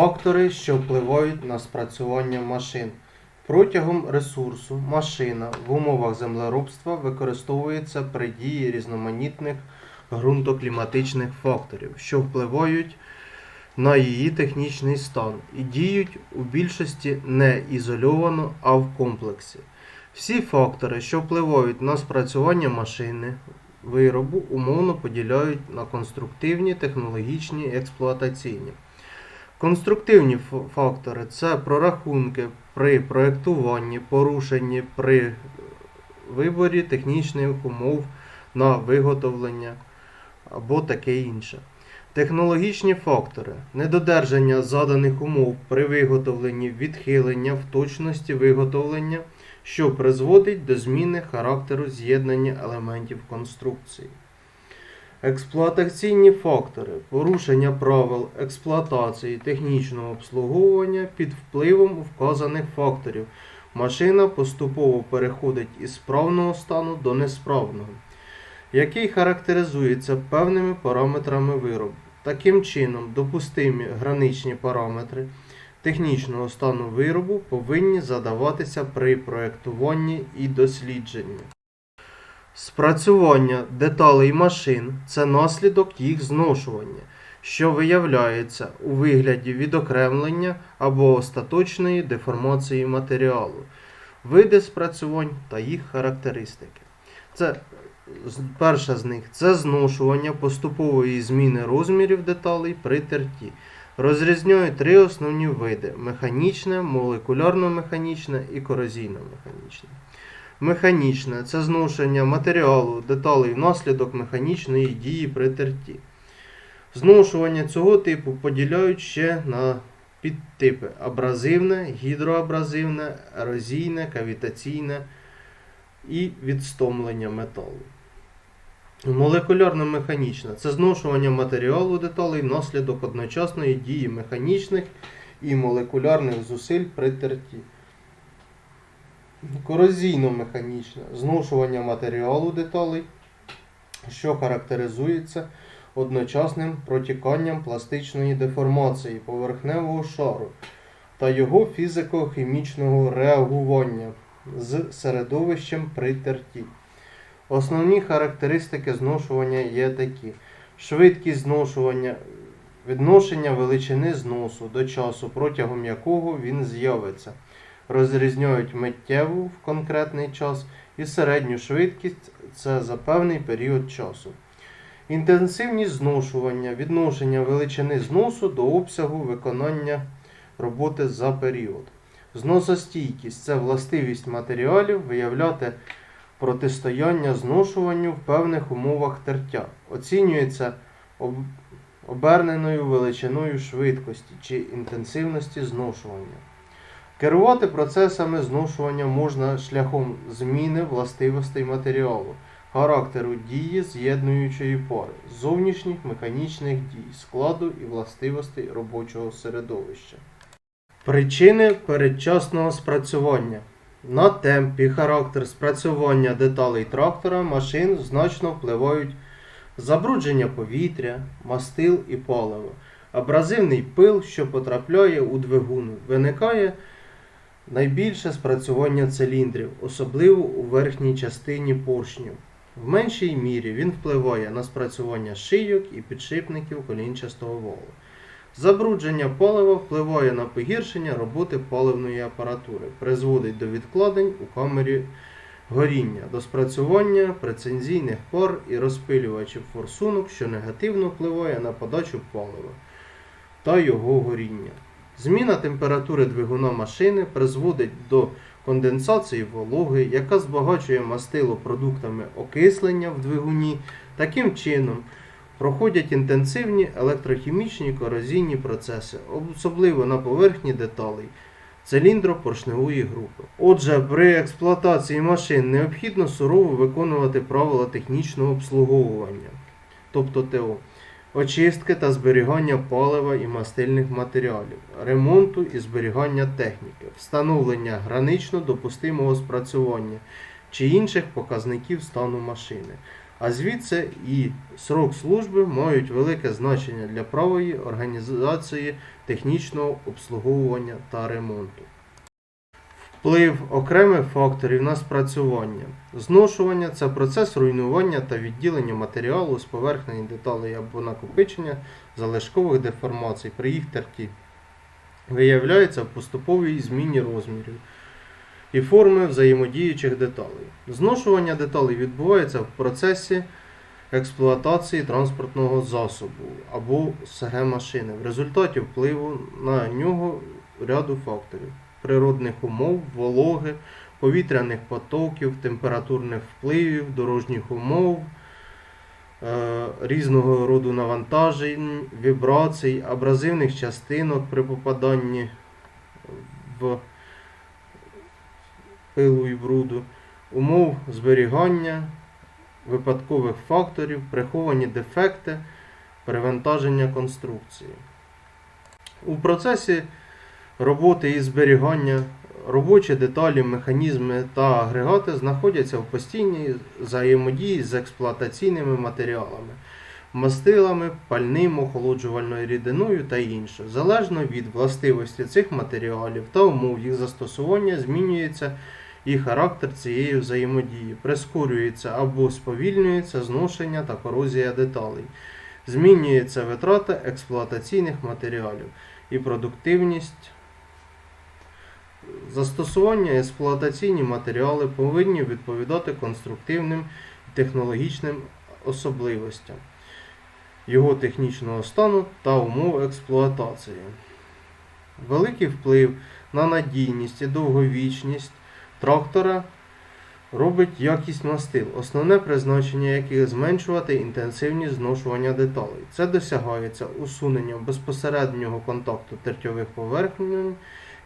Фактори, що впливають на спрацювання машин. Протягом ресурсу машина в умовах землеробства використовується при дії різноманітних ґрунтокліматичних факторів, що впливають на її технічний стан і діють у більшості не ізольовано, а в комплексі. Всі фактори, що впливають на спрацювання машини, виробу, умовно поділяють на конструктивні, технологічні експлуатаційні. Конструктивні фактори це прорахунки при проєктуванні, порушенні при виборі технічних умов на виготовлення або таке інше. Технологічні фактори недодержання заданих умов при виготовленні, відхилення в точності виготовлення, що призводить до зміни характеру з'єднання елементів конструкції. Експлуатаційні фактори порушення правил експлуатації технічного обслуговування під впливом вказаних факторів. Машина поступово переходить із справного стану до несправного, який характеризується певними параметрами виробу. Таким чином, допустимі граничні параметри технічного стану виробу повинні задаватися при проєктуванні і дослідженні. Спрацювання деталей машин це наслідок їх зношування, що виявляється у вигляді відокремлення або остаточної деформації матеріалу, види спрацювань та їх характеристики. Це перша з них це зношування поступової зміни розмірів деталей при терті. Розрізняють три основні види: механічне, молекулярно-механічне і корозійно-механічне. Механічне це зношення матеріалу, деталей внаслідок механічної дії при терті. Зношування цього типу поділяють ще на підтипи абразивне, гідроабразивне, ерозійне, кавітаційне і відстомлення металу. Молекулярно-механічне це зношування матеріалу деталей внаслідок одночасної дії механічних і молекулярних зусиль при терті. Корозійно-механічне зношування матеріалу деталей, що характеризується одночасним протіканням пластичної деформації поверхневого шару та його фізико-хімічного реагування з середовищем при терті. Основні характеристики зношування є такі: швидкість зношування, відношення величини зносу до часу, протягом якого він з'явиться розрізняють миттєву в конкретний час і середню швидкість це за певний період часу. Інтенсивність зношування, відношення величини зносу до обсягу виконання роботи за період. Зносостійкість це властивість матеріалів виявляти протистояння зношуванню в певних умовах тертя. Оцінюється об- оберненою величиною швидкості чи інтенсивності зношування. Керувати процесами зношування можна шляхом зміни властивостей матеріалу, характеру дії з'єднуючої пари, зовнішніх механічних дій, складу і властивостей робочого середовища. Причини передчасного спрацювання. На темп і характер спрацювання деталей трактора машин значно впливають забрудження повітря, мастил і паливо. Абразивний пил, що потрапляє у двигун, виникає найбільше спрацювання циліндрів, особливо у верхній частині поршнів. В меншій мірі він впливає на спрацювання шийок і підшипників колінчастого валу. Забрудження палива впливає на погіршення роботи паливної апаратури, призводить до відкладень у камері горіння, до спрацювання прецензійних пар і розпилювачів форсунок, що негативно впливає на подачу палива та його горіння. Зміна температури двигуна машини призводить до конденсації вологи, яка збагачує мастило продуктами окислення в двигуні. Таким чином проходять інтенсивні електрохімічні корозійні процеси, особливо на поверхні деталей циліндро-поршневої групи. Отже, при експлуатації машин необхідно сурово виконувати правила технічного обслуговування, тобто ТО очистки та зберігання палива і мастильних матеріалів, ремонту і зберігання техніки, встановлення гранично допустимого спрацювання чи інших показників стану машини, а звідси і срок служби мають велике значення для правої організації технічного обслуговування та ремонту. Вплив окремих факторів на спрацювання. Зношування це процес руйнування та відділення матеріалу з поверхні деталей або накопичення залишкових деформацій при їх терті. Виявляється в поступовій зміні розмірів і форми взаємодіючих деталей. Зношування деталей відбувається в процесі експлуатації транспортного засобу або СГ машини в результаті впливу на нього ряду факторів природних умов, вологи, повітряних потоків, температурних впливів, дорожніх умов, е, різного роду навантажень, вібрацій, абразивних частинок при попаданні в пилу і бруду, умов зберігання, випадкових факторів, приховані дефекти, перевантаження конструкції. У процесі роботи і зберігання робочі деталі, механізми та агрегати знаходяться в постійній взаємодії з експлуатаційними матеріалами, мастилами, пальним, охолоджувальною рідиною та інше. Залежно від властивості цих матеріалів та умов їх застосування змінюється і характер цієї взаємодії, прискорюється або сповільнюється зношення та корозія деталей. Змінюється витрата експлуатаційних матеріалів і продуктивність Застосування експлуатаційні матеріали повинні відповідати конструктивним і технологічним особливостям його технічного стану та умов експлуатації. Великий вплив на надійність і довговічність трактора робить якість мастил, основне призначення яких зменшувати інтенсивність зношування деталей. Це досягається усуненням безпосереднього контакту тертьових поверхень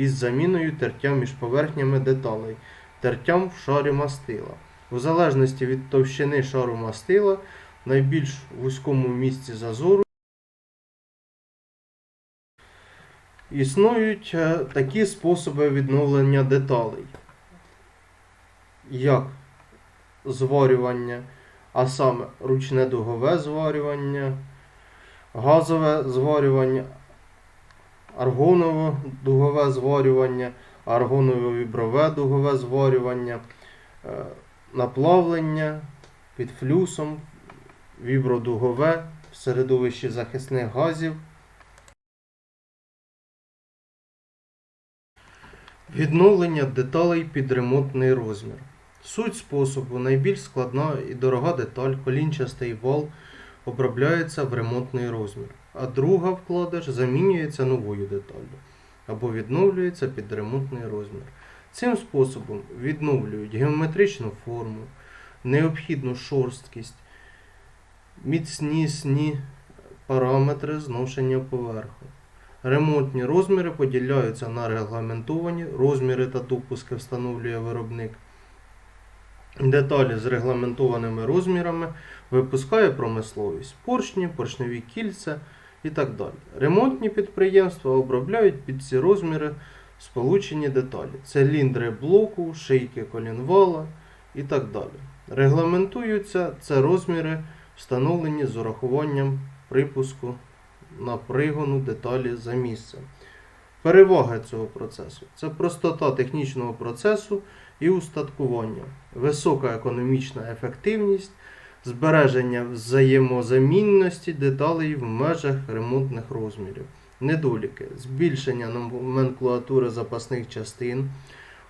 із заміною тертя між поверхнями деталей, тертям в шарі мастила. У залежності від товщини шару мастила, в найбільш вузькому місці зазору існують е, такі способи відновлення деталей, як зварювання, а саме ручне дугове зварювання, газове зварювання, аргонове дугове зварювання, аргонове віброве дугове зварювання, е, наплавлення під флюсом, вібродугове в середовищі захисних газів. Відновлення деталей під ремонтний розмір. Суть способу найбільш складна і дорога деталь, колінчастий вал обробляється в ремонтний розмір, а друга вкладиш замінюється новою деталлю або відновлюється під ремонтний розмір. Цим способом відновлюють геометричну форму, необхідну шорсткість, міцнісні параметри зношення поверху. Ремонтні розміри поділяються на регламентовані, розміри та допуски встановлює виробник. Деталі з регламентованими розмірами випускає промисловість, поршні, поршневі кільця і так далі. Ремонтні підприємства обробляють під ці розміри сполучені деталі. Циліндри блоку, шийки колінвала і так далі. Регламентуються це розміри, встановлені з урахуванням припуску на пригону деталі за місцем. Переваги цього процесу це простота технічного процесу і устаткування, висока економічна ефективність, збереження взаємозамінності деталей в межах ремонтних розмірів, недоліки, збільшення номенклатури запасних частин,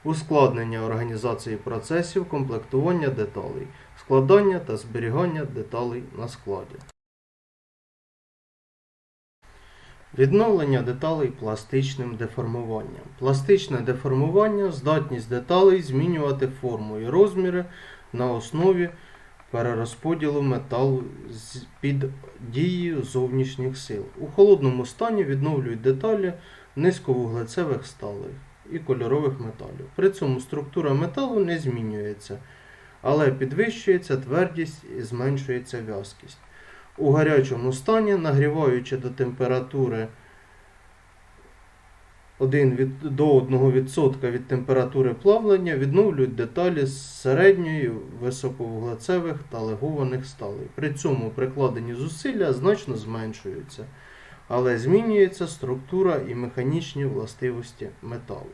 ускладнення організації процесів, комплектування деталей, складання та зберігання деталей на складі. Відновлення деталей пластичним деформуванням. Пластичне деформування здатність деталей змінювати форму і розміри на основі перерозподілу металу під дією зовнішніх сил. У холодному стані відновлюють деталі низьковуглецевих сталей і кольорових металів. При цьому структура металу не змінюється, але підвищується твердість і зменшується в'язкість. У гарячому стані, нагріваючи до температури 1 від, до 1% від температури плавлення відновлюють деталі з середньої високовуглецевих та легованих сталей. При цьому прикладені зусилля значно зменшуються, але змінюється структура і механічні властивості металу.